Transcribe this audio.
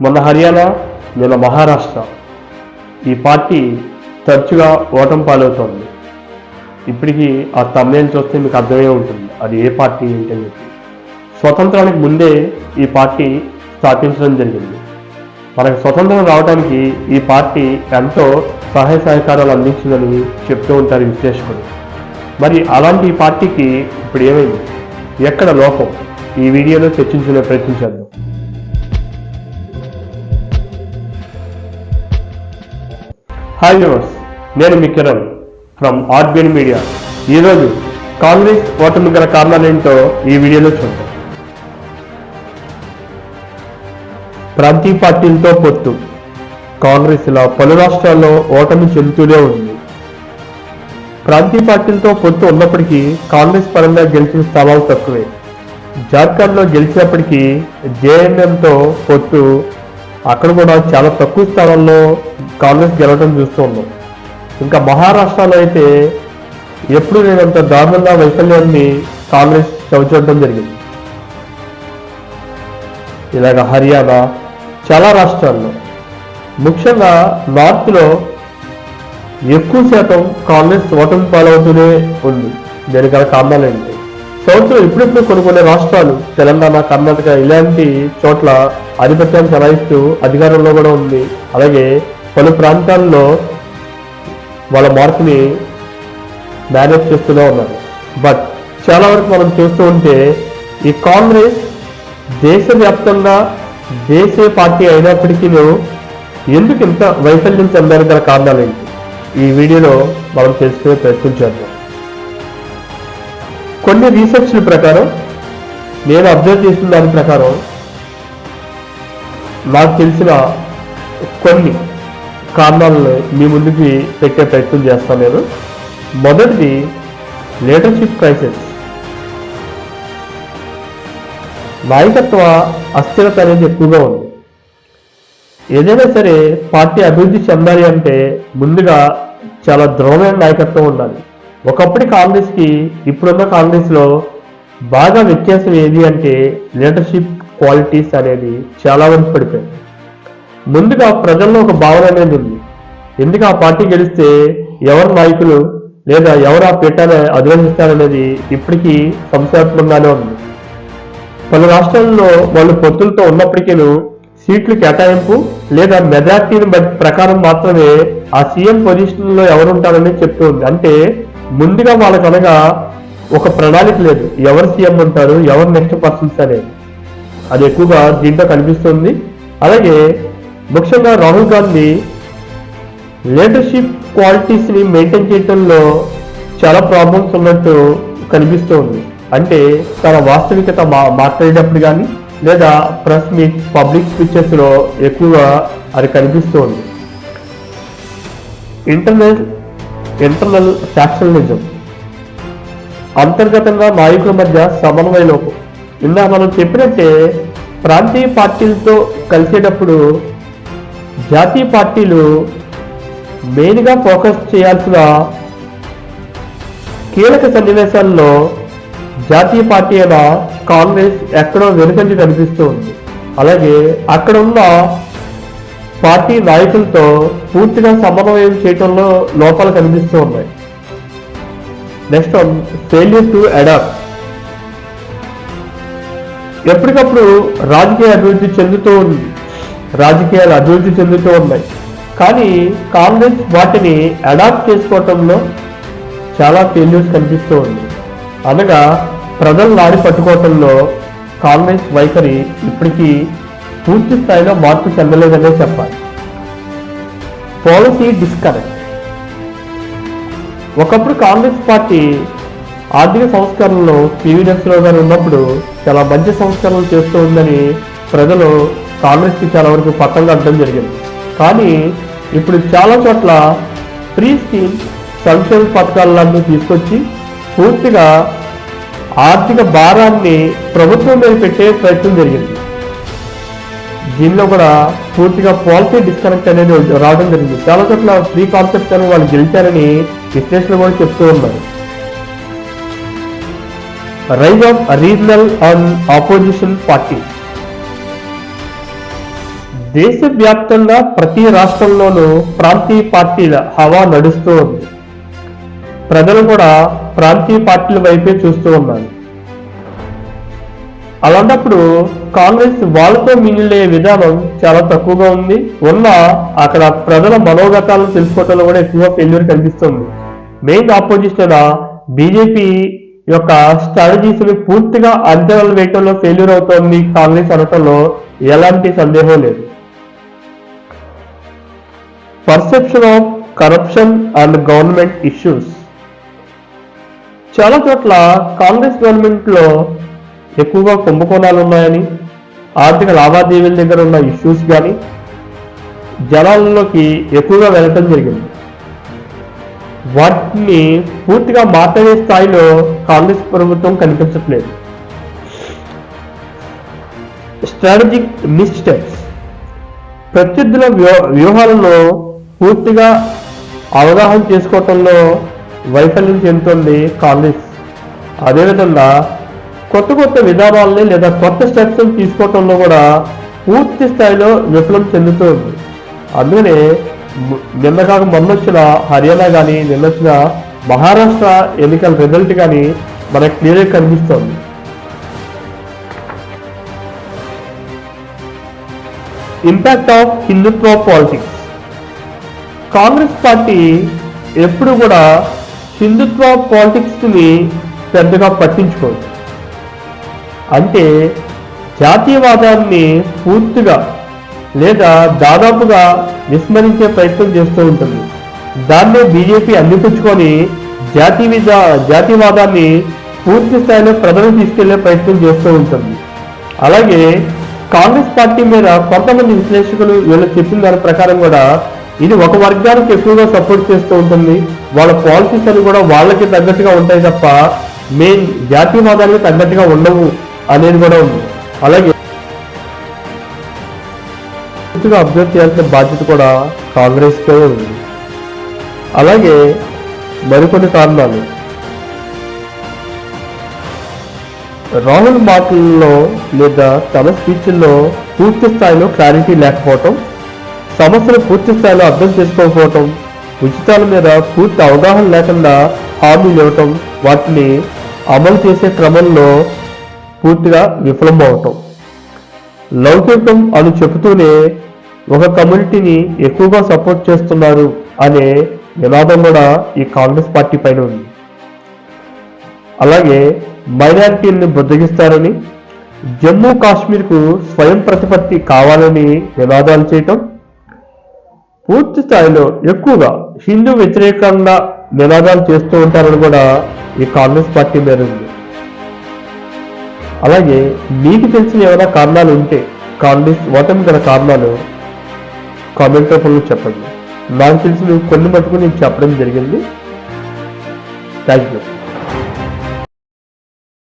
మొన్న హర్యానా నిన్న మహారాష్ట్ర ఈ పార్టీ తరచుగా ఓటం పాలవుతోంది. ఇప్పటికీ ఆ తమ్నేలు చూస్తే మీకు అర్థమై ఉంటుంది అది ఏ పార్టీ ఏంటని చెప్పి. స్వతంత్రానికి ముందే ఈ పార్టీ స్థాపించడం జరిగింది. మనకు స్వతంత్రం రావడానికి ఈ పార్టీ ఎంతో సహాయ సహకారాలు అందించిందని చెప్తూ ఉంటారు విశ్లేషకులు. మరి అలాంటి ఈ పార్టీకి ఇప్పుడు ఏమైంది? ఎక్కడ లోపం? ఈ వీడియోలో చర్చించుకునే ప్రయత్నించాను హాయ్ వ్యూవర్స్ నేను మీ కిరణ్ ఫ్రమ్ ఆర్బిఎన్ మీడియా ఈరోజు కాంగ్రెస్ ఓటమి గల కారణాలేంటో ఈ వీడియోలో చూద్దాం. ప్రాంతీయ పార్టీలతో పొత్తు. కాంగ్రెస్ ఇలా పలు రాష్ట్రాల్లో ఓటమి చెందుతూనే ఉంది. ప్రాంతీయ పార్టీలతో పొత్తు ఉన్నప్పటికీ కాంగ్రెస్ పరంగా గెలిచిన స్థానాలు తక్కువే. జార్ఖండ్లో గెలిచినప్పటికీ జేఎంఎంతో పొత్తు అక్కడ కూడా చాలా తక్కువ స్థానాల్లో కాంగ్రెస్ గెలవడం చూస్తూ ఉన్నాం. ఇంకా మహారాష్ట్రలో అయితే ఎప్పుడు లేనంత దారుణంగా వైఫల్యాన్ని కాంగ్రెస్ చవిచూడటం జరిగింది. ఇలాగ హర్యానా చాలా రాష్ట్రాల్లో. ముఖ్యంగా నార్త్లో ఎక్కువ శాతం కాంగ్రెస్ ఓటమి పాలవుతూనే ఉంది. దీనికి గల కారణాలు ఏంటి? సౌత్లో ఇప్పుడిప్పుడు కొన్ని కొన్ని రాష్ట్రాలు తెలంగాణ కర్ణాటక ఇలాంటి చోట్ల ఆధిపత్యాన్ని చలాయిస్తూ అధికారంలో కూడా ఉంది. అలాగే పలు ప్రాంతాల్లో వాళ్ళ మార్పుని మేనేజ్ చేస్తూనే ఉన్నారు. బట్ చాలా వరకు మనం చూస్తూ ఉంటే ఈ కాంగ్రెస్ దేశవ్యాప్తంగా దేశీయ పార్టీ అయినప్పటికీ ఎందుకు ఇంత వైఫల్యం చెందారు గల కారణాలు ఏంటి? ఈ వీడియోలో మనం తెలుసుకునే ప్రయత్నం చేద్దాం. కొన్ని రీసెర్చ్ల ప్రకారం నేను అబ్జర్వ్ చేసిన దాని ప్రకారం నాకు తెలిసిన కొన్ని కారణాలను మీ ముందుకి పెట్టే ప్రయత్నం చేస్తాను నేను. మొదటిది లీడర్షిప్ క్రైసిస్ నాయకత్వ అస్థిరత అనేది ఎక్కువగా ఉంది. ఏదైనా సరే పార్టీ అభివృద్ధి చెందాలి అంటే ముందుగా చాలా దృఢమైన నాయకత్వం ఉండాలి. ఒకప్పటి కాంగ్రెస్కి ఇప్పుడున్న కాంగ్రెస్లో బాగా వ్యత్యాసం ఏది అంటే లీడర్షిప్ క్వాలిటీస్ అనేది చాలా వరకు పడిపోయింది ముందుగా ప్రజల్లో ఒక భావన అనేది ఉంది. ఎందుకు ఆ పార్టీ గెలిస్తే ఎవరు నాయకులు లేదా ఎవరు ఆ పీఠాన్ని అధిరోహిస్తారనేది ఇప్పటికీ సంశయాత్మకంగానే ఉంది. పలు రాష్ట్రాల్లో వాళ్ళు పొత్తులతో ఉన్నప్పటికీ సీట్లు కేటాయింపు లేదా మెజార్టీని బట్టి ప్రకారం మాత్రమే ఆ సీఎం పొజిషన్లో ఎవరు ఉంటారని చెప్తూ ఉంది. అంటే ముందుగా వాళ్ళకు అనగా ఒక ప్రణాళిక లేదు. ఎవరు సీఎం ఉంటారు ఎవరు నెక్స్ట్ పర్సన్స్ అనేది అది ఎక్కువగా దీంట్లో కనిపిస్తుంది. అలాగే ముఖ్యంగా రాహుల్ గాంధీ లీడర్షిప్ క్వాలిటీస్ని మెయింటైన్ చేయడంలో చాలా ప్రాబ్లమ్స్ ఉన్నట్టు కనిపిస్తూ ఉంది. అంటే తన వాస్తవికత మా మాట్లాడేటప్పుడు కానీ లేదా ప్రెస్ మీట్ పబ్లిక్ స్పీచెస్లో ఎక్కువగా అది కనిపిస్తూ ఉంది. ఇంటర్నల్ ఇంటర్నల్ ఫ్యాక్షనలిజం అంతర్గతంగా నాయకుల మధ్య సమన్వయ లోపం. ఇందా మనం చెప్పినట్టే ప్రాంతీయ పార్టీలతో కలిసేటప్పుడు జాతీయ పార్టీలు మెయిన్గా ఫోకస్ చేయాల్సిన కీలక సన్నివేశాల్లో జాతీయ పార్టీ అయిన కాంగ్రెస్ ఎక్కడో వెనుకంజ కనిపిస్తూ ఉంది అలాగే అక్కడ ఉన్న పార్టీ నాయకులతో పూర్తిగా సమన్వయం చేయడంలో లోపాలు కనిపిస్తూ ఉన్నాయి next one failure to adapt. ఎప్పటికప్పుడు రాజకీయ అభివృద్ధి చెందుతూ ఉంది. రాజకీయాలు అభివృద్ధి చెందుతూ ఉన్నాయి. కానీ కాంగ్రెస్ వాటిని అడాప్ట్ చేసుకోవటంలో చాలా ఫెయిల్యూర్స్ కనిపిస్తూ ఉంది. అనగా ప్రజలు నాడి పట్టుకోవటంలో కాంగ్రెస్ వైఖరి ఇప్పటికీ పూర్తి స్థాయిలో మార్పు చెందలేదనే చెప్పాలి. పాలసీ డిస్కనెక్ట్ ఒకప్పుడు కాంగ్రెస్ పార్టీ ఆర్థిక సంస్కరణలు పివి నరసింహరావు గారు ఉన్నప్పుడు చాలా మంచి సంస్కరణలు చేస్తూ ఉందని ప్రజలు కాంగ్రెస్కి చాలా వరకు పక్కన కట్టడం జరిగింది. కానీ ఇప్పుడు చాలా చోట్ల ఫ్రీ స్కీమ్ సంక్షేమ పథకాల తీసుకొచ్చి పూర్తిగా ఆర్థిక భారాన్ని ప్రభుత్వం మీద పెట్టే ప్రయత్నం జరిగింది. దీనిలో కూడా పూర్తిగా పాలసీ డిస్కనెక్ట్ అనేది రావడం జరిగింది. చాలా చోట్ల ఫ్రీ కాన్సెప్ట్ అని వాళ్ళు గెలిచారని విశ్లేషణ కూడా చెప్తూ ఉన్నారు. Rise of regional and opposition party దేశవ్యాప్తంగా ప్రతి రాష్ట్రంలోనూ ప్రాంతీయ పార్టీల హవా నడుస్తూ ఉంది. ప్రజలు కూడా ప్రాంతీయ పార్టీల వైపే చూస్తూ ఉన్నారు. అలాంటప్పుడు కాంగ్రెస్ వాళ్ళతో మిగిలే విధానం చాలా తక్కువగా ఉంది. ఉన్న అక్కడ ప్రజల మనోగతాలను తెలుసుకోవటంలో కూడా ఎక్కువ ఫెయిల్యూర్ కనిపిస్తుంది. మెయిన్ ఆపోజిషన్ బీజేపీ యొక్క స్ట్రాటజీస్ పూర్తిగా అంచనాలు వేయటంలో ఫెయిల్యూర్ అవుతోంది కాంగ్రెస్ అనటంలో ఎలాంటి సందేహం లేదు. Perception of corruption and government issues చాలా చోట్ల కాంగ్రెస్ గవర్నమెంట్లో ఎక్కువగా కుంభకోణాలు ఉన్నాయని ఆర్థిక లావాదేవీల దగ్గర ఉన్న ఇష్యూస్ కానీ జనాల్లోకి ఎక్కువగా వెళ్ళటం జరిగింది. వాటిని పూర్తిగా మాట్లాడే స్థాయిలో కాంగ్రెస్ ప్రభుత్వం కనిపించట్లేదు. స్ట్రాటజిక్ మిస్టెక్స్ ప్రత్యర్థుల వ్యూ- వ్యూహాలను పూర్తిగా అవగాహన చేసుకోవటంలో వైఫల్యం చెందుతుంది కాంగ్రెస్. అదేవిధంగా కొత్త కొత్త విధానాలని లేదా కొత్త స్టెప్స్ తీసుకోవటంలో కూడా పూర్తి స్థాయిలో విఫలం చెందుతుంది. అందుకనే నిన్న కాక మొన్న వచ్చిన హర్యానా కానీ నిన్న వచ్చిన మహారాష్ట్ర ఎన్నికల రిజల్ట్ కానీ మనకు క్లియర్గా కనిపిస్తోంది. Impact of Hindutva politics Congress party ఎప్పుడు కూడా హిందుత్వ పాలిటిక్స్ని పెద్దగా పట్టించుకోదు. అంటే జాతీయవాదాన్ని పూర్తిగా లేదా దాదాపుగా విస్మరించే ప్రయత్నం చేస్తూ ఉంటుంది. దాన్నే బీజేపీ అందిపుచ్చుకొని జాతీయ జాతీయవాదాన్ని పూర్తి స్థాయిలో ప్రజలు తీసుకెళ్ళే ప్రయత్నం చేస్తూ ఉంటుంది. అలాగే కాంగ్రెస్ పార్టీ మీద కొంతమంది విశ్లేషకులు వీళ్ళు చెప్పిన దాని ప్రకారం కూడా ఇది ఒక వర్గానికి ఎక్కువగా సపోర్ట్ చేస్తూ ఉంటుంది. వాళ్ళ పాలసీస్ అని కూడా వాళ్ళకి తగ్గట్టుగా ఉంటాయి తప్ప మెయిన్ జాతీయవాదానికి తగ్గట్టుగా ఉండవు అనేది కూడా ఉంది. అలాగే అబ్జర్వ్ చేయాల్సిన బాధ్యత కూడా కాంగ్రెస్కే ఉంది. అలాగే మరికొన్ని కారణాలు. రాహుల్ మాటల్లో లేదా తన స్పీచ్ల్లో పూర్తి స్థాయిలో క్లారిటీ లేకపోవటం సమస్యలు పూర్తి స్థాయిలో అర్థం చేసుకోకపోవటం ఉచితాల మీద పూర్తి అవగాహన లేకుండా హామీలు ఇవ్వటం వాటిని అమలు చేసే క్రమంలో పూర్తిగా విఫలం అవటం లౌకికం అని చెబుతూనే ఒక కమ్యూనిటీని ఎక్కువగా సపోర్ట్ చేస్తున్నారు అనే నినాదం కూడా ఈ కాంగ్రెస్ పార్టీ పైన ఉంది. అలాగే మైనారిటీలను బుద్ధగిస్తారని జమ్మూ కాశ్మీర్కు స్వయం ప్రతిపత్తి కావాలని నినాదాలు చేయటం పూర్తి స్థాయిలో ఎక్కువగా హిందూ వ్యతిరేకంగా నినాదాలు చేస్తూ ఉంటారని కూడా ఈ కాంగ్రెస్ పార్టీ మీద ఉంది. అలాగే మీకు తెలిసిన ఏమైనా కారణాలు ఉంటే కాంగ్రెస్ ఓటమి గల కారణాలు కామెంట్ రూపంలో చెప్పండి. నాకు తెలిసిన కొన్ని మటుకు నేను చెప్పడం జరిగింది. Thank you